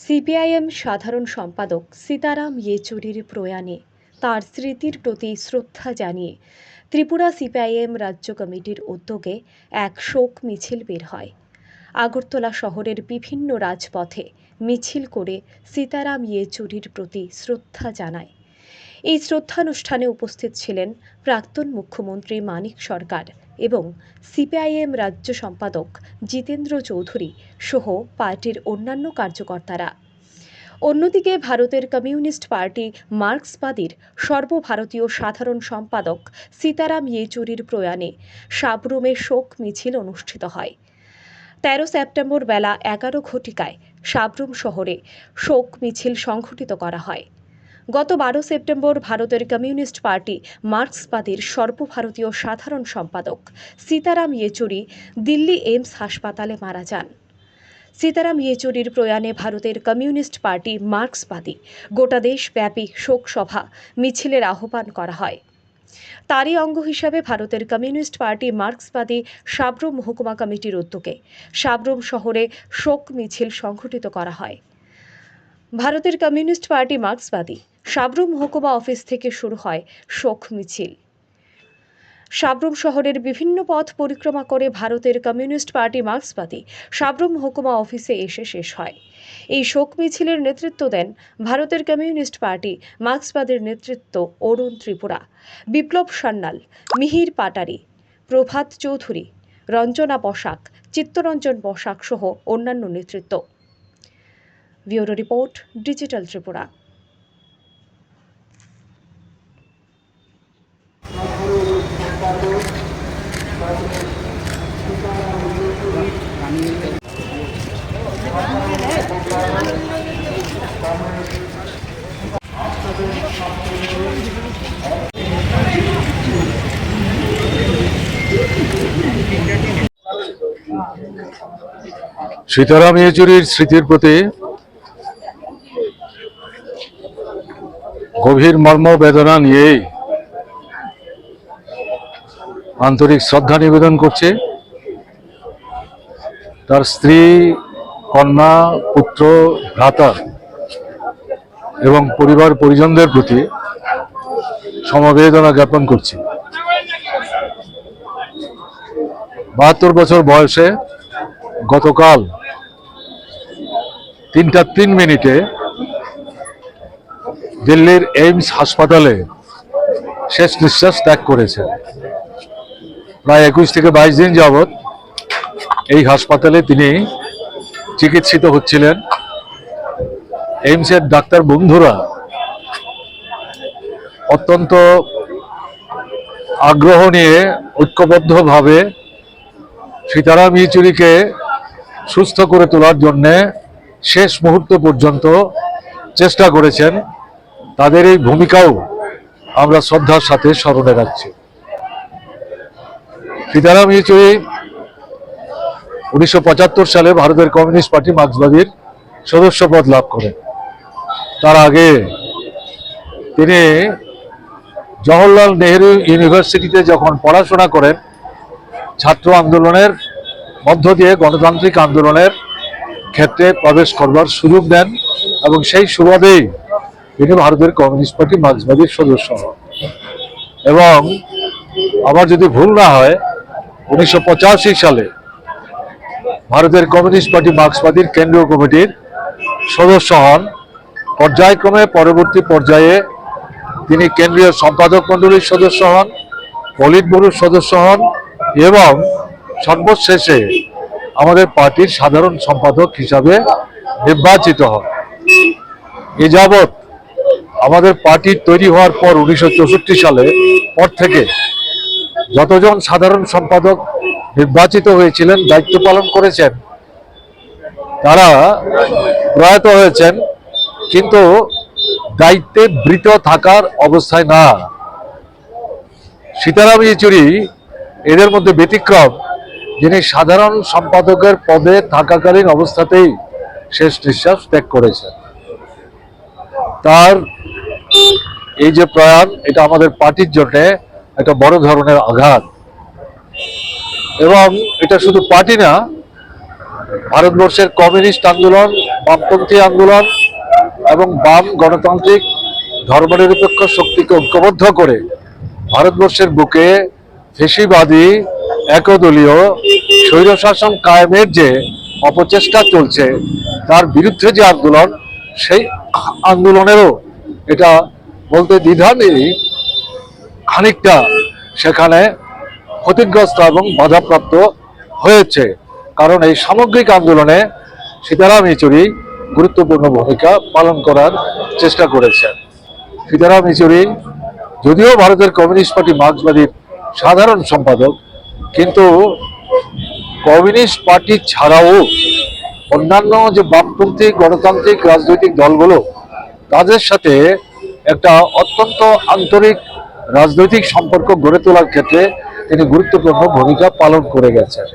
CPIM সাধারণ সম্পাদক সীতারাম ইয়েচুরির প্রয়াণে তার স্মৃতির প্রতি শ্রদ্ধা জানিয়ে ত্রিপুরা সিপিআইএম রাজ্য কমিটির উদ্যোগে এক শোক মিছিল বের হয়। আগরতলা শহরের বিভিন্ন রাজপথে মিছিল করে সীতারাম ইয়েচুরির প্রতি শ্রদ্ধা জানায়। এই শ্রদ্ধানুষ্ঠানে উপস্থিত ছিলেন প্রাক্তন মুখ্যমন্ত্রী মানিক সরকার এবং সিপিআইএম রাজ্য সম্পাদক জিতেন্দ্র চৌধুরী সহ পার্টির অন্যান্য কার্যকর্তারা। অন্যদিকে ভারতের কমিউনিস্ট পার্টি মার্ক্সবাদীর সর্বভারতীয় সাধারণ সম্পাদক সীতারাম ইয়েচুরির প্রয়াণে সাবরুমে শোক মিছিল অনুষ্ঠিত হয়। তেরো সেপ্টেম্বর বেলা এগারো ঘটিকায় সাবরুম শহরে শোক মিছিল সংঘটিত করা হয়। গত বারো সেপ্টেম্বর ভারতের কমিউনিস্ট পার্টি মার্ক্সবাদীর সর্বভারতীয় সাধারণ সম্পাদক সীতারাম ইয়েচুরি দিল্লি এইমস হাসপাতালে মারা যান। সীতারাম ইয়েচুরির প্রয়াণে ভারতের কমিউনিস্ট পার্টি মার্ক্সবাদী গোটা দেশব্যাপী শোকসভা মিছিলের আহ্বান করা হয়। তারই অঙ্গ হিসাবে ভারতের কমিউনিস্ট পার্টি মার্ক্সবাদী সাবরুম মহকুমা কমিটির উদ্যোগে সাবরুম শহরে শোক মিছিল সংঘটিত করা হয়। ভারতের কমিউনিস্ট পার্টি মার্ক্সবাদী সাবরুম মহকুমা অফিস থেকে শুরু হয় শোক মিছিল। সাবরুম শহরের বিভিন্ন পথ পরিক্রমা করে ভারতের কমিউনিস্ট পার্টি মার্ক্সবাদী সাবরুম মহকুমা অফিসে এসে শেষ হয়। এই শোক মিছিলের নেতৃত্ব দেন ভারতের কমিউনিস্ট পার্টি মার্ক্সবাদের নেতৃত্ব অরুণ ত্রিপুরা, বিপ্লব সান্যাল, মিহির পাটারি, প্রভাত চৌধুরী, রঞ্জনা বসাক, চিত্তরঞ্জন বসাক সহ অন্যান্য নেতৃত্ব। Bureau report digital Tripura. Sitaram ইয়েচুরির স্মৃতির প্রতি গভীর মর্ম বেদনা নিয়েই আন্তরিক শ্রদ্ধা নিবেদন করছে। তার স্ত্রী, কন্যা, পুত্র, ভ্রাতা এবং পরিবার পরিজনদের প্রতি সমবেদনা জ্ঞাপন করছি। বাহাত্তর বছর বয়সে গতকাল তিনটা তিন মিনিটে দিল্লির এইমস হাসপাতালে শেষ নিঃশ্বাস ত্যাগ করেছে প্রায় একুশ থেকে বাইশ দিন যাবৎ এই হাসপাতালে তিনি চিকিৎসিত হচ্ছিলেন। এইমসের ডাক্তার বন্ধুরা অত্যন্ত আগ্রহ নিয়ে ঐক্যবদ্ধভাবে সীতারাম ইয়েচুরিকে সুস্থ করে তোলার জন্য শেষ মুহূর্ত পর্যন্ত চেষ্টা করেছেন। তাদের এই ভূমিকাও আমরা শ্রদ্ধার সাথে স্মরণে রাখছি। সীতারাম ইয়েচুরি উনিশশো সালে ভারতের কমিউনিস্ট পার্টি মার্ক্সবাদীর সদস্য পদ লাভ করেন। তার আগে তিনি জওহরলাল নেহরু ইউনিভার্সিটিতে যখন পড়াশোনা করেন, ছাত্র আন্দোলনের মধ্য দিয়ে গণতান্ত্রিক আন্দোলনের ক্ষেত্রে প্রবেশ করবার সুযোগ দেন এবং সেই সুবাদেই তিনি ভারতের কমিউনিস্ট পার্টি মার্ক্সবাদীর সদস্য হন এবং আমার যদি ভুল না হয়, উনিশশো পঁচাশি সালে ভারতের কমিউনিস্ট পার্টি মার্ক্সবাদীর কেন্দ্রীয় কমিটির সদস্য হন। পর্যায়ক্রমে পরবর্তী পর্যায়ে তিনি কেন্দ্রীয় সম্পাদক মণ্ডলীর সদস্য হন, পলিট ব্যুরোর সদস্য হন এবং সর্বশেষে আমাদের পার্টির সাধারণ সম্পাদক হিসাবে নির্বাচিত হন। এ যাবৎ আমাদের পার্টির তৈরি হওয়ার পর উনিশশো সালে, পর থেকে যতজন সাধারণ সম্পাদক নির্বাচিত হয়েছিলেন, দায়িত্ব পালন করেছেন, তারা প্রয়াত হয়েছেন, কিন্তু দায়িত্বে বৃত থাকার অবস্থায় না। সীতারাম ইয়েচুরি এদের মধ্যে ব্যতিক্রম, যিনি সাধারণ সম্পাদকের পদে থাকাকালীন অবস্থাতেই শেষ নিঃশ্বাস ত্যাগ করেছেন। তার এই যে প্রয়াণ, এটা আমাদের পার্টির জন্য একটা বড় ধরনের আঘাত। এবং এটা শুধু পার্টি না, ভারতবর্ষের কমিউনিস্ট আন্দোলন, বামপন্থী আন্দোলন এবং বাম গণতান্ত্রিক ধর্মনিরপেক্ষ শক্তিকে ঐক্যবদ্ধ করে ভারতবর্ষের বুকে ফেসিবাদী, একদলীয় স্বৈরশাসন কায়েমের যে অপচেষ্টা চলছে, তার বিরুদ্ধে যে আন্দোলন, সেই আন্দোলনেরও এটা বলতে দ্বিধা নেই। খানিকটা সেখানে ক্ষতিগ্রস্ত এবং বাধাপ্রাপ্ত হয়েছে। কারণ এই সামগ্রিক আন্দোলনে সীতারাম ইচুরি গুরুত্বপূর্ণ ভূমিকা পালন করার চেষ্টা করেছেন। সীতারাম ইচুরি যদিও ভারতের কমিউনিস্ট পার্টি মার্ক্সবাদীর সাধারণ সম্পাদক, কিন্তু কমিউনিস্ট পার্টি ছাড়াও অন্যান্য যে বামপন্থী গণতান্ত্রিক রাজনৈতিক দলগুলো তাদের সাথে একটা অত্যন্ত আন্তরিক রাজনৈতিক সম্পর্ক গড়ে তোলার ক্ষেত্রে তিনি গুরুত্বপূর্ণ ভূমিকা পালন করে গেছেন।